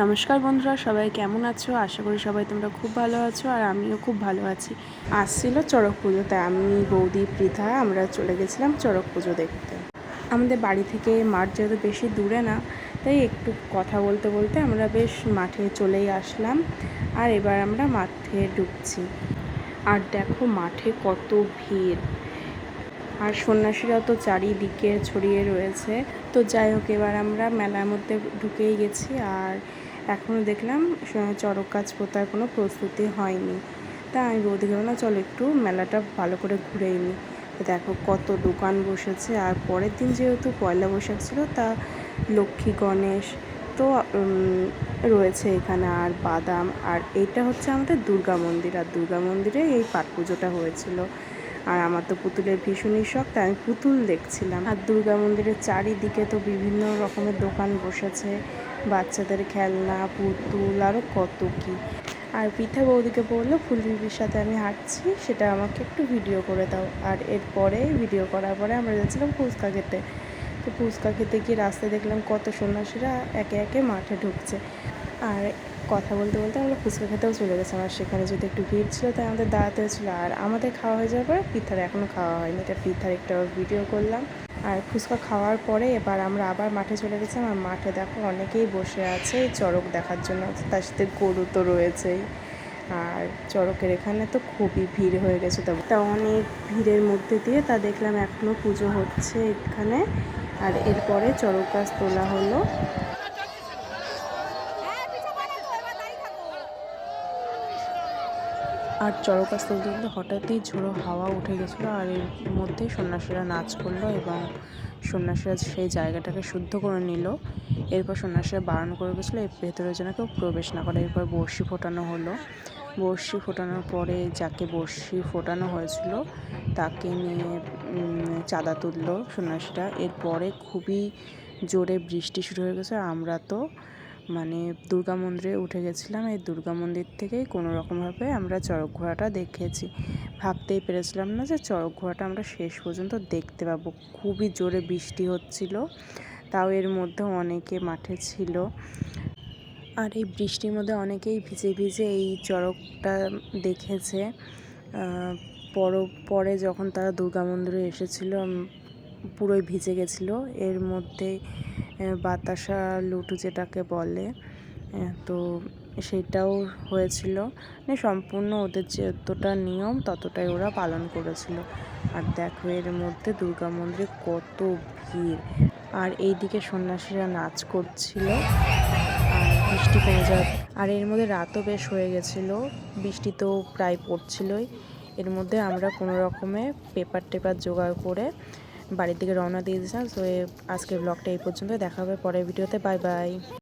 নমস্কার বন্ধুরা, সবাই কেমন আছো? আশা করি সবাই তোমরা খুব ভালো আছো আর আমিও খুব ভালো আছি। আসছিল চড়ক পুজো, তাই আমি, বৌদি, পৃথা, আমরা চলে গেছিলাম চড়ক পুজো দেখতে। আমাদের বাড়ি থেকে মাঠ যেহেতু বেশি দূরে না, তাই একটু কথা বলতে বলতে আমরা বেশ মাঠে চলেই আসলাম আর এবার আমরা মাঠে ঢুকছি। আর দেখো মাঠে কত ভিড়। আর সন্ন্যাসীরা তো চারিদিকে ছড়িয়ে রয়েছে। তো যাই হোক, এবার আমরা মেলার মধ্যে ঢুকেই গেছি আর এখনও দেখলাম চড়ক গাছ পোতার কোনো প্রস্তুতি হয়নি। তা আমি বৌদিকে বললাম চলো একটু মেলাটা ভালো করে ঘুরেই নিই দেখো কত দোকান বসেছে, আর পরের দিন যেহেতু পয়লা বৈশাখ ছিল, তা লক্ষ্মী গণেশ তো রয়েছে এখানে, আর বাদাম, আর এটা হচ্ছে আমাদের দুর্গা মন্দির, আর দুর্গা মন্দিরে এই পাট পুজোটা হয়েছিল। আর আমার তো পুতুলের ভীষণই শখ, তাই আমি পুতুল দেখছিলাম। আর দুর্গা মন্দিরের চারিদিকে তো বিভিন্ন রকমের দোকান বসেছে, বাচ্চাদের খেলনা, পুতুল আরও কত কি। আর পিঠা বৌদিকে বলল, ফুলবিবির সাথে আমি হাঁটছি, সেটা আমাকে একটু ভিডিও করে দাও। আর এরপরে ভিডিও করার পরে আমরা যাচ্ছিলাম ফুচকা খেতে। তো ফুচকা খেতে গিয়ে রাস্তায় দেখলাম কত সন্ন্যাসীরা একে একে মাঠে ঢুকছে। আর কথা বলতে বলতে আমরা ফুচকা খেতেও চলে গেছিলাম আর সেখানে যদি একটু ভিড় ছিল, তাই আমাদের দাঁড়াতে হয়েছিলো আর আমাদের খাওয়া হয়ে যাওয়ার পরে পিঠার এখনও খাওয়া হয়নি। এটা পিঠার একটা ভিডিও করলাম। আর ফুচকা খাওয়ার পরে এবার আমরা আবার মাঠে চলে গেছিলাম। আর মাঠে দেখো অনেকেই বসে আছে চড়ক দেখার জন্য। তার সাথে গরু তো রয়েছেই। আর চড়কের এখানে তো খুবই ভিড় হয়ে গেছে। তা তা অনেক ভিড়ের মধ্যে দিয়ে তা দেখলাম এখনও পুজো হচ্ছে এখানে। আর এরপরে চড়ক গাছ তোলা হলো। আর চড়ক আসতে কিন্তু হঠাৎই ঝোড়ো হাওয়া উঠে গেছিল আর এর মধ্যেই সন্ন্যাসীরা নাচ করল এবং সন্ন্যাসীরা সেই জায়গাটাকে শুদ্ধ করে নিল। এরপর সন্ন্যাসীরা বারণ করে গেছিল, এর ভেতরে যেন কেউ প্রবেশ না করে। এরপর বড়শি ফোটানো হলো। বড়শি ফোটানোর পরে যাকে বড়শি ফোটানো হয়েছিল, তাকে নিয়ে চাঁদা তুললো সন্ন্যাসীরা। এরপরে খুবই জোরে বৃষ্টি শুরু হয়ে গেছে। আমরা তো মানে দুর্গা মন্দিরে উঠে গেছিলাম। এই দুর্গা মন্দির থেকেই কোনো রকমভাবে আমরা চড়ক ঘোড়াটা দেখেছি। ভাবতেই পেরেছিলাম না যে চড়ক ঘোড়াটা আমরা শেষ পর্যন্ত দেখতে পাবো। খুবই জোরে বৃষ্টি হচ্ছিল, তাও এর মধ্যে অনেকে মাঠে ছিল। আর এই বৃষ্টির মধ্যে অনেকেই ভিজে ভিজে এই চড়কটা দেখেছে। পর, পরে যখন তারা দুর্গা মন্দিরে এসেছিল পুরোই ভিজে গেছিল। এর মধ্যে বাতাসা লুটু যেটাকে বলে তো সেটাও হয়েছিল। মানে সম্পূর্ণ ওদের যতটা নিয়ম ততটাই ওরা পালন করেছিল। আর দেখো এর মধ্যে দুর্গা মন্দিরে কত ভিড়। আর এইদিকে সন্ন্যাসীরা নাচ করছিল, আর বৃষ্টি কমে যাওয়ার আর এর মধ্যে রাতও বেশ হয়ে গেছিল, বৃষ্টি তো প্রায় পড়ছিলই। এর মধ্যে আমরা কোনো রকমে পেপার টেপার জোগাড় করে বাড়ির দিকে রওনা দিয়ে দিয়েছিলাম। সো আজকের ব্লগটা এই পর্যন্ত দেখা হবে পরের ভিডিওতে বাই বাই